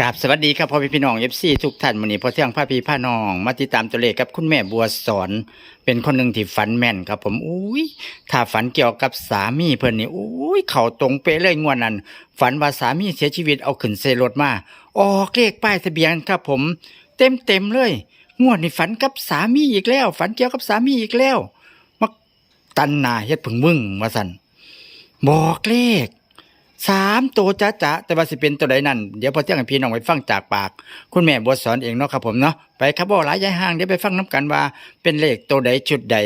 กราบสวัสดีครับพ่อพี่พี่น้องเอฟซีทุกท่านวันนี้พอเที่ยงพาพี่พาน้อง มาติดตามตัวเลขกับคุณแม่บัวสอน เป็นคนหนึ่งที่ฝันแม่นครับ ผมอุ้ยถ้าฝันเกี่ยวกับสามีเพิ่นนี่อุ้ยเข่าตรงเป๊ะเลยงวดนั้น ฝันว่าสามีเสียชีวิตเอาขึ้นเซรถมาออกเลขป้ายทะเบียนครับ ผม เต็มเต็มเลย งวดนี้ฝันกับสามีอีกแล้ว ฝันเกี่ยวกับสามีอีกแล้วมาตันนาเฮ็ดผึ่งมึงว่าสันบอกเลข สามตัวจ้าจ้าแต่ว่าสิเป็นตัวใดนั่นเดี๋ยวพอเที่ยงให้พี่น้องไปฟังจากปาก คุณแม่บัวสอนเองเนาะครับผมเนาะไปครับบ่หลายยายห้างเดี๋ยวไปฟังน้กันว่า เป็นเลขตัวใดชุดใด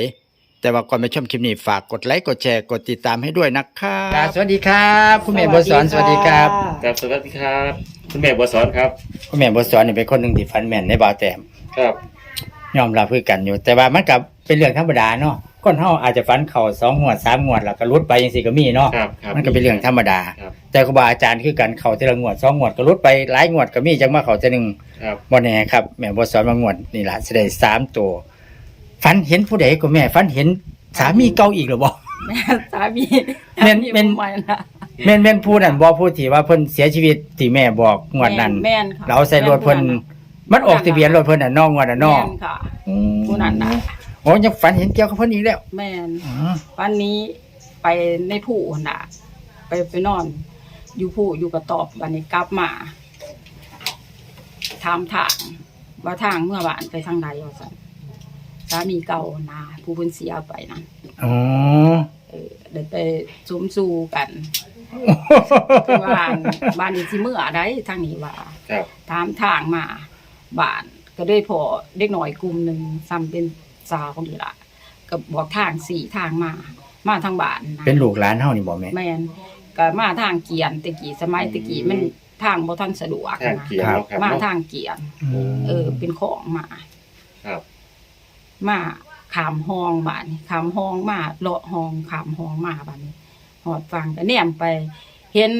แต่ว่าก่อนไปชมคลิปนี้ฝากกดไลค์กดแชร์กดติดตามให้ด้วยนะครับสวัสดีครับ คุณแม่บัวสอนสวัสดีครับครับสวัสดีครับ คุณแม่บัวสอนครับคุณแม่บัวสอนนี่เป็นคนหนึ่งที่ฟันแม่นในบ่าวแต้มครับ ยอมรับคือกันอยู่ แต่ว่ามันกับเป็นเรื่องธรรมดาเนาะ คนเฮาอาจจะฟันเข่าสองงวดสามงวดแล้วก็หลุดไปจังซี่ก็มีเนาะครับครับมันก็เป็นเรื่องธรรมดา ครับ แต่ครูบาอาจารย์คือกันเข่าทีละงวดสองงวดก็หลุดไปหลายงวดก็มีจังมาเข่าจะหนึ่งครับ บ่แน่ครับแม่บ่สอนมางวดนี่ล่ะสิได้สามตัวฝันเห็นผู้ใดก็แม่ฝันเห็นสามีเก่าอีกหรือบ่แม่สามีแม่นแม่น ใหม่นะแม่นแม่นผู้นั้นบ่ผู้ที่ว่าเพิ่นเสียชีวิตที่แม่บอกงวดนั้น แม่นค่ะเราใส่รถเพิ่นมันออกทะเบียนรถเพิ่นน่ะน้องงวดน่ะน้องแม่นค่ะอืมผู้นั้นน่ะ โอ้ยังฝันเห็นเกี่ยวกับเพิ่นอีกแล้วแม่นอ๋อวันนี้ไปในผู้หั่นน่ะ ไปไปนอน อยู่ผู้อยู่กระตอบวันนี้กลับมาถามทางว่าทางเมื่อวานไปทางใดว่าซั่นสามีเก่านาผู้เพิ่นเสียไปนะอ๋อเออได้ไปสมสู่กันคือว่าบ้านนี้สิเมื่อใดทางนี้ว่า ครับตามทางมาบ้านก็ได้พอเด็กหน่อยกลุ่มหนึ่งซ้ำเป็น สาวคนนี้ละก็บอกทางสี่ทางมา มาทางบ้านนะเป็นลูกหลานเฮานี่บ่แม่ แมนก็มาทางเกียนตะกี้สมัยตะกี้มันทางบ่ทันสะดวกทางนะเกียร์เนาะครับมาเนาะ ทางเกียนอืมเออ เป็นของมาครับ มาขามห้องบ้านนี่ขามห้องมาเลาะห้องขามห้องมาบ้านนี้หอดฟังก็แนมไป เห็น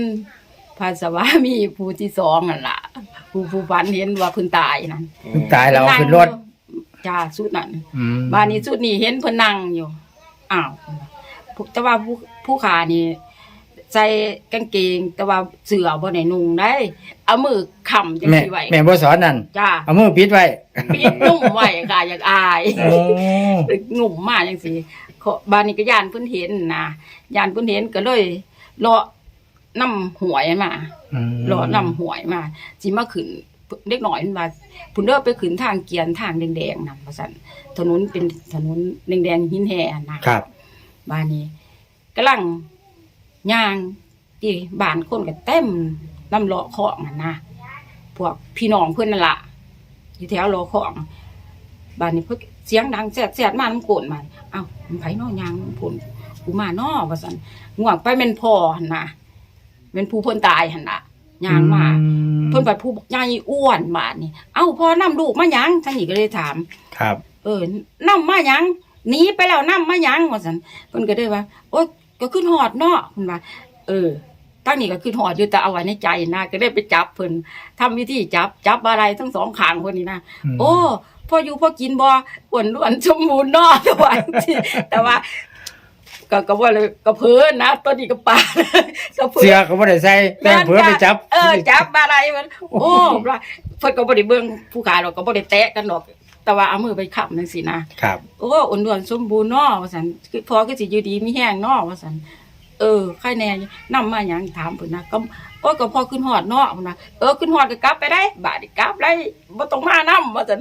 ภาสวามีผู้ที่สองนั่นล่ะผู้ผู้ฝันเห็นว่าเพิ่นตายนั่นเพิ่งตายแล้วเอาขึ้นรถ จ้าสุดนั่นอืมบ้านนี้สุดนี่เห็นเพิ่นนั่งอยู่อ้าวผู้แต่ว่าผู้ผู้ขานี่ใส่กางเกง แต่ว่าเสื้อบ่ได้นุ่งได้ เอามือค้ำจังแม่ซี่ไว้แม่บ่สอนนั่นจ้าเอามือปิดไว้ปิดนุ่มไว้ค่ะอยากอาย โอ้งุ่มมาจังซี่ขอบ้านนี้ก็ย่านเพิ่นเห็นนะย่านเพิ่นเห็นก็เลยเลาะน้ำหวยมามเลาะน้ำหวยมาสิมาขึ้น เล็กน้อยมันว่าพุ่นเด้อไปขึ้นทางเกียนทางแดงๆนั่นว่าซั่นถนนเป็นถนนแดงๆหินแห่นะครับ บ้านนี้กำลังย่างที่บ้านคนก็เต็มน้ำเลาะของนั่นนะพวกพี่น้องเพิ่นนั่นล่ะอยู่แถวเลาะของบ้านนี้เพิ่นเสียงดังแซ่ดๆมาน้ำโกนมาเอ้ามันไผน้อยางพุ่นกูมาน้อว่าซั่นง่วงไปแม่นพ่อหั่นน่ะเป็นผู้เพิ่นตายหั่นน่ะ ย่างมาอืเพิ่นปัดผู้บักใหญ่อ้วนบาดนี่เอ้าพ่อนำลูกมาหยังท่านนี่ก็เลยถาม ครับ เออนำมาหยังหนีไปแล้วนำมาหยังว่าซั่นเพิ่นก็ได้ว่า โอ๊ยก็ขึ้นฮอดเนาะเพิ่นว่าเออตั้งนี้ก็ขึ้นฮอดอยู่แต่เอาไว้ในใจนะก็ได้ไปจับเพิ่นทำวิธีจับจับอะไรทั้งสองข้างคนนี้นะมโอ้พออยู่พอกินบ่อ้วนล้วนสมบูรณ์เนาะแต่ว่าแต่ว่า ก็ก็ว่าเลยก็เพิ่นนะตอนนี้ก็ปาดก็เพิ่นเสื้อก็บ่ได้ใส่แต่เผื่อไปจับ เออจับอะไรมัน โอ้ว่าเพิ่นก็บ่ได้เบิ่งผู้ขายหรอกก็บ่ได้แตะกันหรอก แต่ว่าเอามือไปค้ำจังซี่นะครับ โอ้อุ่นดวนสมบูรณ์เนาะว่าซั่นคือพอคือสิอยู่ดีมีแห้งเนาะว่าซั่นเออใครแน่นำมาหยังถามเพิ่นนะก็โอ้ยก็พอขึ้นฮอดเนาะเพิ่นว่าเออขึ้นฮอดก็กลับไปได้บาดนี้กลับได้บ่ต้องมานำว่าซั่น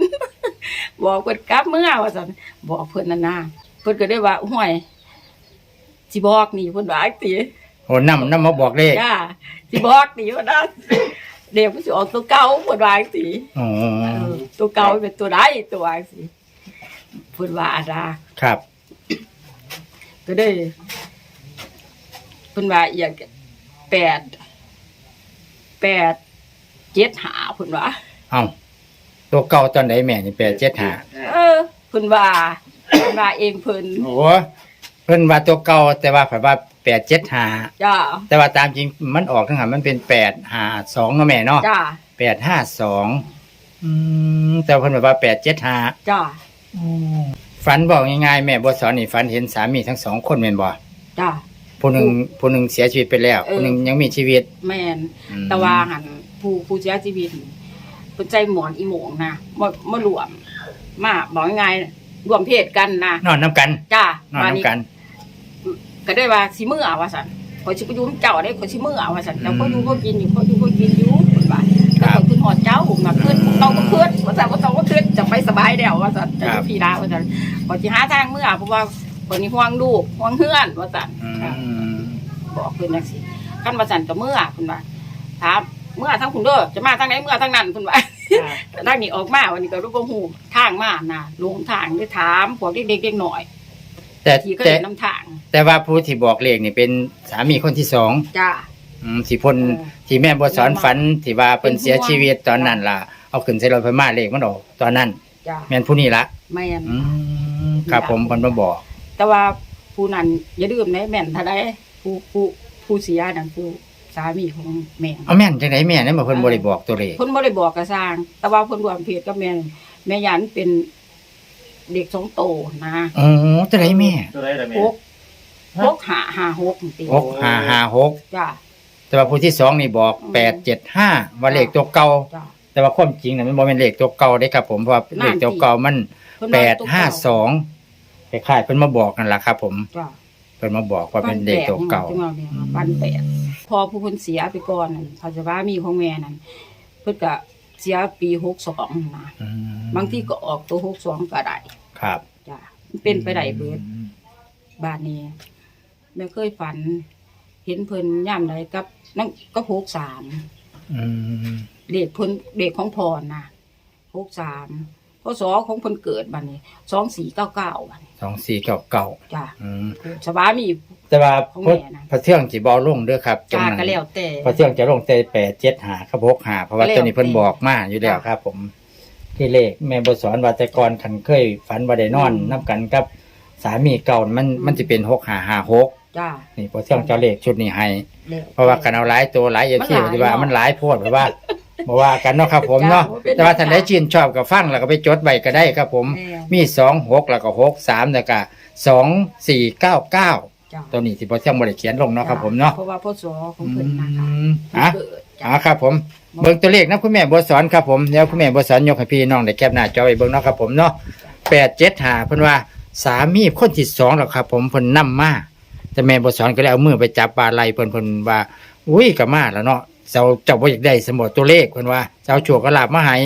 บอกเพิ่นกลับเมื่อว่าซั่นบอกเพิ่นนั่นนะเพิ่นก็ได้ว่าห่วย สิบอกนี่เพิ่นว่าจังซี่โอ้นำนำมาบอกเลขจ้าสิบอกนี่ว่านะเดี๋ยวมันสิออกตัวเก่าเพิ่นว่าจังซี่อ๋อเออตัวเก่าเป็นตัวใดตัวว่าจังซี่เพิ่นว่าอะนะครับ ก็ได้เพิ่นว่าอีกแปดแปดเจ็ดหาเพิ่นว่าเอ้าตัวเก่าตอนไหนแม่นี่875เออเพิ่นว่าเพิ่นว่าเองเพิ่นโอ้เพิ่นว่าตัวเก่าแต่ว่าเพิ่นว่า875จ้าแต่ว่าตามจริงมันออกทั้งหันมันเป็น852เนาะแม่เนาะจ้า852อืมแต่เพิ่นบอกว่า875จ้าฝันบอกง่ายๆแม่บ่สอนนี่ฝันเห็นสามีทั้งสองคนแม่นบ่จ้าผู้หนึ่งผู้หนึ่งเสียชีวิตไปแล้วเออผู้หนึ่งยังมีชีวิต แม่นอืมแต่ว่าหันผู้ผู้เสียชีวิตนี่เพิ่นใจหมอนอีโหมงนะมามารวม มาบอกง่ายๆรวมเพศกันนะนอนน้ำกัน จ้านอนมานี่น้ำกัน ก็ได้ว่าสิมื้อว่าซั่นขอยสิไปอยู่นำเจ้าได้ขอยสิมื้อว่าซั่นแล้วอืมก็อยู่ก็กินอยู่ก็อยู่ก็กินอยู่เพิ่นว่าแล้วก็ขึ้นฮอดเจ้ามาขึ้นต้องก็ขึ้นว่าซั่นว่าต้องก็ขึ้นจะไปสบายแล้วว่าซั่นจะอยู่พี่ดาว่าซั่นขอยสิหาทางมื้อเพราะว่าคนนี้ห่วงลูกห่วงเฮือนว่าซั่นอืค่ะมบอกเพิ่นจังซี่คันว่าซั่นก็มื้อเพิ่นว่าถามเมื่อทางคุณเด้อจะมาทางไหนเมื่อทางนั้นเพิ่นว่าทางนี้ออกมาวันนี้ก็รู้บ่ฮู้ทางมาน่ะลงทางได้ถามพวกเด็กๆเด็กน้อย แต่ที่ก็แต่เห็นนํทางแต่ว่าผู้ที่บอกเลขนี่เป็นสามีคนที่สองจ้า อืมที่เพ่นที่แม่บัวสอนฝันที่ว่าเพิ่นเสียชีวิตตอนนั้นล่ะ เอาขึ้นใส่รถไฟมาเลขมันออกตอนนั้นจ้าแม่นผู้นี้ละแม่น อืมครับผมเพิ่นมาบอก แต่ว่าผู้นั้นอย่าลืมนะแม่นถ้าได้ผู้ผู้ผู้เสียนั่นผู้สามีของแม่เอาแม่นจังไดแม่นี่มาเพิ่นบ่ได้บอกตัวเลข เพิ่นบ่ได้บอกกระสร้าง แต่ว่าเพิ่นรวมเพศกับแม่นแม่ยันเป็น เด็กสองโตนะอ๋อจังไดแม่ตัวไหนล่ะแม่ หกหกห้าห้าหกตีหกห้าห้าหกจ้า แต่ว่าผู้ที่สองนี่บอกอืม แปดเจ็ดห้าว่าเลขตัวเก่าจ้า แต่ว่าความจริงน่ะมันบ่แม่นเลขตัวเก่าเด้ครับผมเพราะว่านั่นเลขตัวเก่ามันเพิ่นแปว่าดตัวห้าเก่สองคล้ายๆเพิ่นมาบอกนั่นล่ะครับ ผมจ้าเพิ่นมาบอกว่าเป็นเลขตัวเก่าบ้นแปดนี่ยบ้านแปดพอผู้คนเสียไปก่อนนั่นพาสวามีของแม่นั่นเพิ่นก็ เสียปีหกสองนะอืมบางทีก็ออกตัวหกสองก็ได้ครับจ้ะมันเป็นไปได้เบิดบ้านนี้แม่เคยฝัน เห็นเพิ่นย่ามใดกับนั่นก็หกสามอืมเด็กเพิ่นเด็กของพรนะหกสามพ ศของเพิ่นเกิดบ้านนี้สองสี่เก้าเก้าบ้านนี้สองสี่เก่าเก่าจ้ะอืมสวามี แต่ว่าของแม่นะ พระเที่ยงสิบ่ลงเด้อครับจ้านั้นก็แล้วแต่ พระเที่ยงจะลงแต่แปดเจ็ดหาครับหกหาเพราะว่าแล้วตัวนี้เพิ่นแต่บอกมาอยู่แล้วจ้ะครับ ผมที่เลขแม่บ่สอนว่าแต่ก่อนคันเคย ฝันว่าได้นอนอืมนํกันกับ สามีเก่ามันอืมมันสิเป็นหกหาหาหกจ้านี่พระเที่ยงจะเลขชุดนี้ให้ แล้ว เพราะว่ากันเอาหลายตัวหลายเอฟซีมันหลาย ที่ว่าเนาะมันหลายโพดเพราะว่า บ่ว่ากันเนาะครับผมเนาะจ้ะบ่เป็นแต่ว่าท่านไรใดชื่นชอบก็ฟังแล้วก็ไปจดไว้ก็ได้ครับ ผมแม่มีสองหกแล้วก็หกสามแล้วก็สองสี่เก้าเก้าจ้าตัวนี้ที่พอเที่ยงบริเขียนลงเนาะครับผมเนาะเพราะว่าพศของเพิ่นนะคะอืมอะเกิดจ้ะ อ่าครับผมเบิ่งตัวเลขนะคุณแม่บัวสอนครับผมเดี๋ยวคุณแม่บัวสอนยกให้พี่น้องได้แคปหน้าจอไว้เบิ่งเนาะครับผมเนาะแปดเจ็ดหาเพิ่นว่าสามีคนที่สองแล้วครับ ผมเพิ่นนำมาแต่แม่บัวสอนก็เลยเอามือไปจับบาไหลเพิ่นเพิ่นว่า อุ้ยก็มาแล้วเนาะ เจ้าเจ้าบ่อยากได้สมบตัวเลขเพิ่นว่าเจ้าโชคก็ลาบมาให้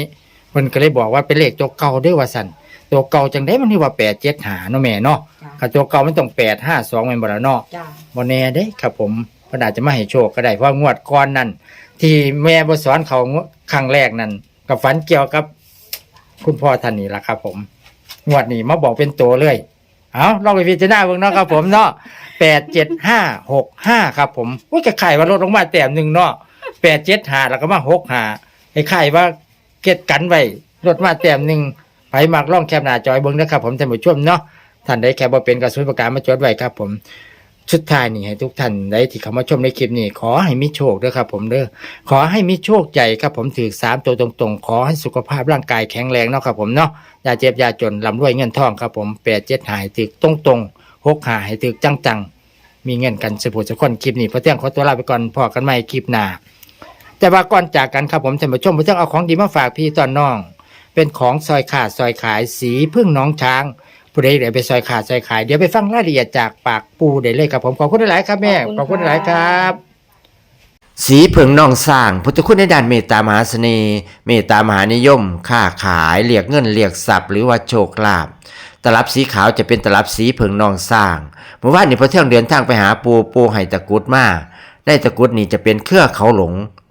เพิ่นก็เลยบอกว่าเป็นเลขตัวเก่าเด้อว่าซั่นตัวเก่าจังได๋มันคือว่า8 7หาเนาะแม่เนาะจ้าคันตัวเก่ามันต้อง8 5 2แม่นบ่ล่ะเนาะ จ้าบ่แน่เด้ครับผมเพิ่นอาจจะมาให้โชคก็ได้เพราะงวดก่อนนั่นที่แม่บ่สอนเขาครั้งแรกนั่นก็ฝันเกี่ยวกับ คุณพ่อท่านนี้ล่ะครับ ผม งวดนี้มาบอกเป็นตัวเลยเอาลองไปพิจารณาเบิ่งเนาะครับผมเนาะแปดเจ็ดห้าหกห้าครับผมอุ้ยก็ไข่ว่าลดลงมาแต้มหนึ่งเนาะ แปดเจ็ดหาแล้วก็มาหกหาไอ้ไข่ว่าเก็ดกันไว้ลดมาแต้มหนึ่งไปมากล่องแคบหน้าจอยเบิ่งนะครับผมท่านผู้ชมเนาะท่านใดแคบบ่เป็นกระสุนประการมาจดไว้ครับผมชุดท้ายนี่ให้ทุกท่านได้ที่เข้ามาชมในคลิปนี้ ขอให้มีโชคด้อครับผมเด้อขอให้มีโชคใหญ่ครับผมถือสามตัวตรงๆ ขอให้สุขภาพร่างกายแข็งแรงเนาะครับผมเนาะอย่าเจ็บอย่าจนลำรวยเงินทองครับผมแปดเจ็ดหายตึกตรงๆหกหาให้ตึกจังๆ มีเงินกันสุขสุขคนคลิปนี้พระเที่ยงขอตัวลาไปก่อนพอกันใหม่คลิปหน้า แต่ว่าก่อนจากกันครับผมท่านผู้ชมพระเที่ยงเอาของดีมาฝากพี่ตอนน้อง เป็นของซอยขาดซอยขายสีพึ่งน้องช้างผู้ใดเดี๋ยวไปซอยขาดซอยขายเดี๋ยวไปฟังรายละเอียดจากปากปูได้เลยครับผมขอบคุณหลายๆครับแม่ขขออบบคุคุณณค่ะหลายครับ สีเผิงนองสร้างพุทธคุณในด้านเมตตามหาเสน่ห์เมตตามหานิยม ค้าขายเรียกเงินเรียกทรัพย์หรือว่าโชคลาภตลับสีขาวจะเป็นตลับสีเผิงนองสร้างเมื่อวานนี้พอเที่ยงเดินทางไปหาปูปูให้ตะกรุดมาได้ตะกรุดนี่จะเป็นเครือเขาหลง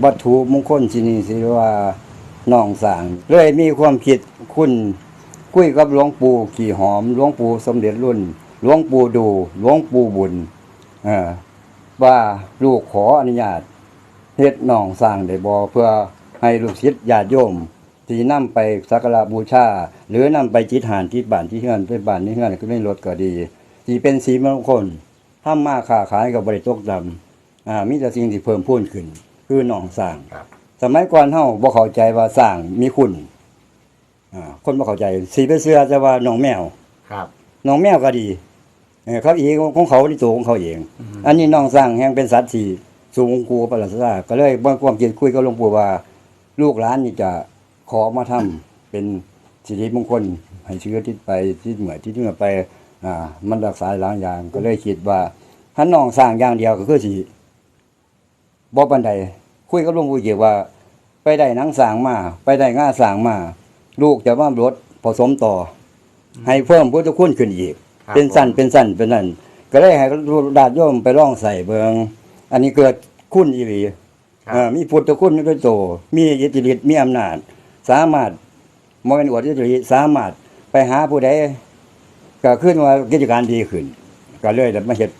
วัตถุมงคลที่นี่สิว่าน้องสางเลยมีความคิดคุณคุยกับหลวงปู่ขี่หอมหลวงปู่สมเด็จรุ่นหลวงปู่ดูหลวงปู่บุญว่าลูกขออนุญาตเฮ็ดน้องสร้างได้บ่เพื่อให้ลูกศิษย์ญาติโยมที่นำไปสักการะบูชาหรือนำไปจิตหานที่บ้านที่เฮือนไปบ้านที่เฮือนก็ไม่ลดก็ดีที่เป็นสีมงคลทำมาค้าขายกับบริตกดำอ่ามีแต่สิ่งที่เพิ่มพูนขึ้น คือหนองสร้างครับสมัยก่อนเฮาบ่เข้าใจว่าสร้างมีคุณอ่าคนบ่เข้าใจสีไปเสื้อจะว่าหนองแมวครับหนองแมวก็ดีเออเขาเองของเขาที่ตัวของเขาเอง อันนี้น้องสร้างแห่งเป็นสัตว์ที่สูงกูประหลาดซาก็เลยบ่ความคิดคุยกับหลวงปู่ว่า ลูกหลานนี่จะขอมาทำเป็นสิริมงคลให้เชื้อที่ไปที่เหมือที่เหนือไป อ่า มันรักษาหลายอย่างก็เลยคิดว่าถ้าน้องสร้างอย่างเดียวก็คือสิ บ่ปานใดคุยกับหลวงปู่เกี่ยวว่า ไปได้หนังสร้างมา ไปได้ง่าสร้างมา ลูกจะว่ารถผสมต่ออให้เพิ่มพุทธคุณขึ้นอีก ครับเป็นสั้นเป็นสั้นเป็นนั่นก็เลยให้ดาดโยมไปล่องใส่เบิงอันนี้เกิดคุณอีหลีครับ เอ่อมีพุทธคุณด้วยโตมีอิทธิฤทธิ์มีอำนาจ สามารถมองเป็นอวดอิทธิฤทธิ์สามารถไปหาผู้ใดก็ขึ้นว่ากิจการดีขึ้น ก็เลยได้มาเฮ็ด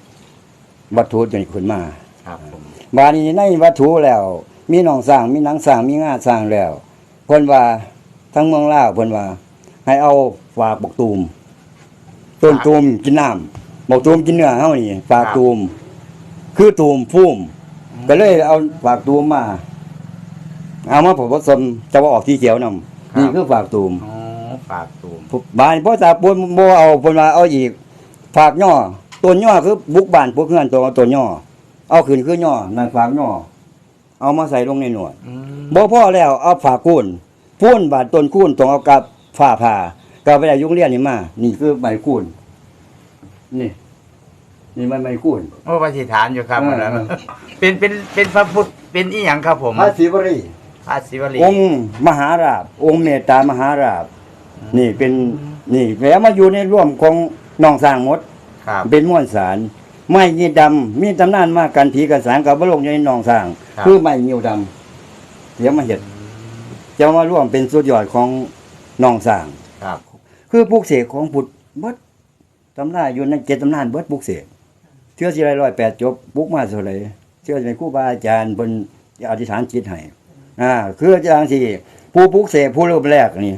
วัตถุจนขึ้นมา ครับผม บาดนี้ในวัตถุแล้ว มีหนองสร้างมีหนังสร้างมีงาสร้างแล้วเพิ่นว่าทั้งเมืองลาวเพิ่นว่า ให้เอาฝากบกตูมต้นตูมกินน้ำบกตูมกินเนื้อเฮานี่ฝากตูม คือตูมพุ่มก็เลยเอาฝากตูมมา เอามาผสมจะว่าออกที่เขียวนำนี่คือฝากตูมอ๋อฝากตูมบานพ่อตาปนบ่เอาเพิ่นว่าเอาอีก ฝากย่อต้นย่อคือบุกบ้านพวกเฮือนตัวต้นย่อ เอาขึ้นคือย่อนั่นฝากย่อเอามาใส่ลงในหนวดอืมบ่พอแล้วเอาฝากคูนพูนบาดต้นคูนต้องเอากับฝ้าผ่าก็ไปได้ยุงเรียนนี่มา นี่คือใบคูนนี่ นี่มันใบคูนโอ้ปฏิฐานอยู่ครับเอออันนั้นเออเป็นเป็นเป็นพระพุทธเป็นอีหยังครับผมพระศิวรีพระศิวลีองค์มหาราบ องค์เมตตามหาราบ นี่เป็นนี่แล้วมาอยู่ในร่วมของน้องสร้างหมดครับเป็นม้วนสาร ไม้ยีดำมีตำนานมากันผีกันสารกับบลงอยู่ในหนองสร้าง ครับ คือไม้ยิวดำเดี๋ยวมาเห็ดจะมาร่วมเป็นสุดยอดของหนองสร้าง ครับ คือปลูกเสกของพุทธเบิดตำนานอยู่ในเจ็ดตำนานเบิดปลูกเสกเชื่อสิไรร้อยแปดจบปลูกมาเท่าไหรเชื่อสิเป็นครูบาอาจารย์บนอธิษฐานจิตให้อ่าคืออาจารย์ที่ผู้ปลูกเสกผู้เริ่มแรกนี่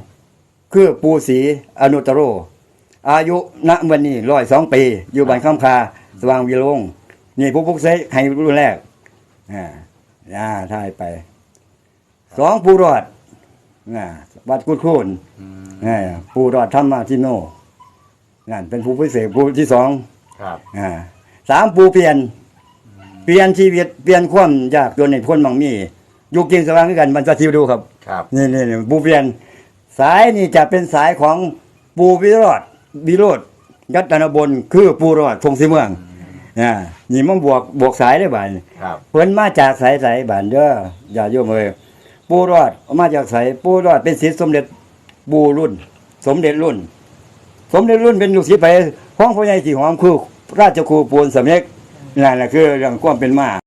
คือปูศรีอนุตตโร อายุณวันนี้ร้อยสองปี อยู่บ้านข้ามคา สว่างวิโรงนี่ผู้ปลุกเสกให้รุ่นแรกอ่าอ่าท่ายไปสองผู้รอดอ่าวัดกุดคูนอ่าผู้รอดธรรมาทิโนนั่นเป็นผู้พิเศษผู้ที่สองครับอ่าสามผู้เปลี่ยน เปลี่ยนชีวิตเปลี่ยนความยากจนในพ้นมังมีอยู่กินสว่างด้วยกันบรรจทิวดูครับครับนี่นี่นี่ปูเปลี่ยน สายนี่จะเป็นสายของปูวิโรธวิโรธ ยัตนบนคือปูรอดพงศิเมืองอ่านี่มันบวกบวกสายได้บ่ายครับเพิ่นมาจากสายสายบ้านเด้ออย่าโยมเอ้ยปูรอดมาจากสายปูรอดเป็นศิษย์สมเด็จปูรุ่น สมเด็จรุ่น สมเด็จรุ่นเป็นลูกศิษย์ไปของพ่อใหญ่ที่หอมคือราชครูปูนสำเร็จนั่นแหละคือเรื่องความเป็นมา